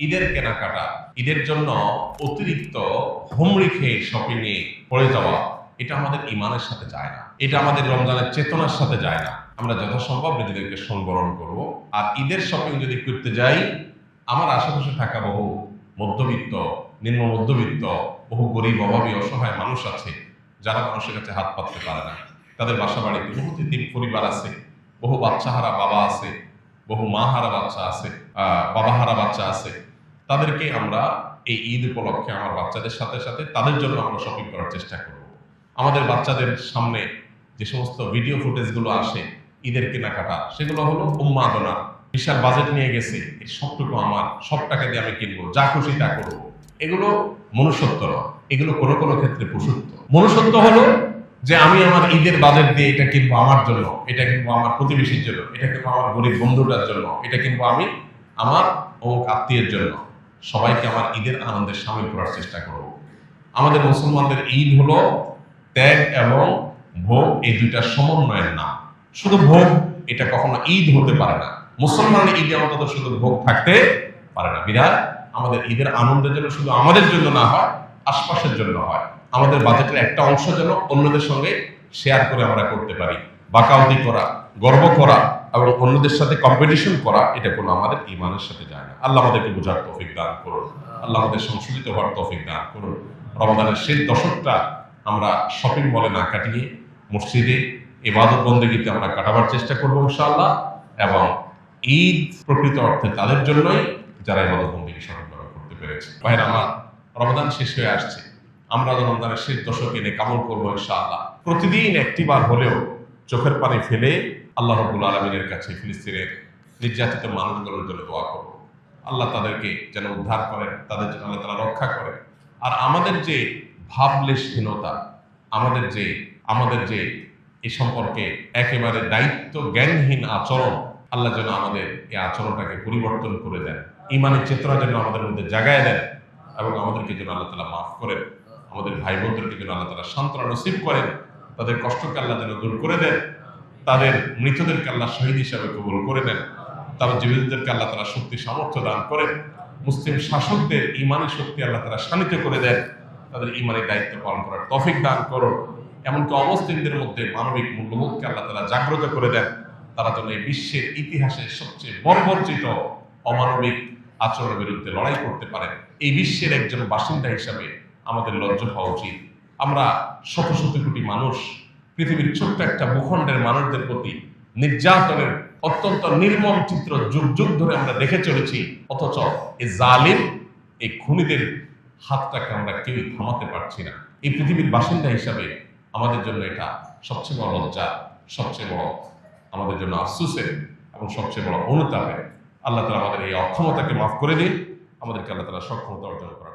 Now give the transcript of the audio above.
ঈদের কেনাকাটা ঈদের জন্য অতিরিক্ত হুমড়ি খেয়ে শপিং এ পড়ে যাওয়া এটা আমাদের ইমানের সাথে যায় না। এটা আমাদের রমজানের চেতনার সাথে যায় না। আমরা যথাসম্ভব নিজেদেরকে সংবরণ করব। আর ঈদের শপিং যদি করতে যাই আমার আশেপাশে থাকা বহু মধ্যবিত্ত নিম্ন মধ্যবিত্ত বহু গরিব অভাবী অসহায় মানুষ আছে যারা মানুষের কাছে হাত পাততে পারে না। তাদের বাসা বাড়িতে বহু তিতির পরিবার আছে বহু বাচ্চাহারা বাবা আছে বহু মা হারা বাচ্চা আছে আহ, বাবা হারা বাচ্চা আছে তাদেরকে আমরা এই ঈদ উপলক্ষে আমার বাচ্চাদের সাথে সাথে তাদের জন্য আমরা শপিং করার চেষ্টা করব। আমাদের বাচ্চাদের সামনে যে সমস্ত ভিডিও ফুটেজগুলো আসে ঈদের কেনাকাটা, সেগুলো হলো উন্মাদনা বিশাল বাজেট নিয়ে গেছে সবটুকু আমার, সব টাকা দিয়ে আমি কিনবো, যা খুশি তা করব। এগুলো মনুষ্যত্ব এগুলো কোনো কোনো ক্ষেত্রে পশুত্ব মনুষ্যত্ব হলো যে আমি আমার ঈদের বাজেট দিয়ে এটা কিনবো আমার জন্য, এটা কিনবো আমার প্রতিবেশীর জন্য, এটা কিনবো আমার গরিব বন্ধুটার জন্য, এটা কিনবো আমি আমার অমুক আত্মীয়ের জন্য। সবাইকে আমার ঈদের আনন্দের সামিল করার চেষ্টা করব। আমাদের মুসলমানদের ঈদ হলো ত্যাগ এবং ভোগ, এই দুইটা সমন্বয়ের নাম। শুধু ভোগ, এটা কখনো ঈদ হতে পারে না। মুসলমানের ঈদে অন্তত শুধু ভোগ থাকতে পারে না। বিরাট আমাদের ঈদের আনন্দের জন্য শুধু আমাদের জন্য না হয়, আশপাশের জন্য হয়। আমাদের বাজেটের একটা অংশ যেন অন্যদের সঙ্গে শেয়ার করে আমরা করতে পারি। বাকাউতি করা গর্ব করা এবং অন্যদের সাথে কম্পিটিশন করা, এটা কোনো আমাদের ইমানের সাথে যায় না। আল্লাহ আমাদেরকে বোঝার তৌফিক দান করুন। আল্লাহ আমাদের সংশোধিত হওয়ার তৌফিক দান করুন। রমাদানের শেষ দশকটা আমরা শপিং মলে না কাটিয়ে মসজিদে ইবাদত বন্দেগীতে আমরা কাটাবার চেষ্টা করব ইনশাআল্লাহ এবং ঈদ প্রকৃত অর্থে তাদের জন্যই যারা ইবাদত বন্দেগী সঠিকভাবে করতে পেরেছে। ভাইরা আমার রমাদান শেষ হয়ে আসছে। আমরা রমজানের শেষ দশকে এনে কামল করব ইনশাআল্লাহ। প্রতিদিন একটিবার হলেও চোখের পানি ফেলে আল্লাহ রবুল আলমিনের কাছে ফিলিস্তিনের নির্যাতিত মানুষগুলোর জন্য দোয়া করব। আল্লাহ তাদেরকে যেন উদ্ধার করেন, তাদের জন্য আল্লাহ তারা রক্ষা করেন। আর আমাদের যে ভাবলেশহীনতা, আমাদের যে আমাদের যে এ সম্পর্কে একেবারে দায়িত্ব জ্ঞানহীন আচরণ, আল্লাহ যেন আমাদের এই আচরণটাকে পরিবর্তন করে দেন। ইমানের চেতনা যেন আমাদের মধ্যে জাগায় দেন এবং আমাদেরকে যেন আল্লাহ তালা মাফ করেন, আমাদের ভাই বোনদেরকে যেন আল্লাহ তালা সান্ত্বনা নসিব করেন, তাদের কষ্টকে আল্লাহ যেন দূর করে দেন। তাদের মৃতদেরকে আল্লাহ শহীদ হিসাবে কবুল করে নেন। তারা জীবিতদেরকে আল্লাহ তারা শক্তি, সামর্থ্য দান করেন মুসলিম শাসকদের ইমানের শক্তি আল্লাহ তারা শানিত করে দেন। তাদের ইমানের দায়িত্ব পালন করার তফিক দান করুন। এমনকি অমুসলিমদের মধ্যে মানবিক মূল্যবোধকে আল্লাহ তারা জাগ্রত করে দেন। তারা যেন এই বিশ্বের ইতিহাসে সবচেয়ে বর্বরচিত অমানবিক আচরণের বিরুদ্ধে লড়াই করতে পারেন এই বিশ্বের একজন বাসিন্দা হিসাবে আমাদের লজ্জা হওয়া উচিত। আমরা শত শত কোটি মানুষ পৃথিবীর ছোট্ট একটা ভূখণ্ডের মানুষদের প্রতি নির্যাতনের অত্যন্ত নির্মম চিত্র যুগ যুগ ধরে আমরা দেখে চলেছি। অথচ এই জালিম এই খুনিদের হাতটাকে আমরা কেউই থামাতে পারছি না। এই পৃথিবীর বাসিন্দা হিসাবে আমাদের জন্য এটা সবচেয়ে বড় লজ্জা, সবচেয়ে বড় আমাদের জন্য আফসুসের এবং সবচেয়ে বড় অনুতাপের। আল্লাহ তালা আমাদের এই অক্ষমতাকে মাফ করে দিন। আমাদেরকে আল্লাহ তালা সক্ষমতা অর্জন করার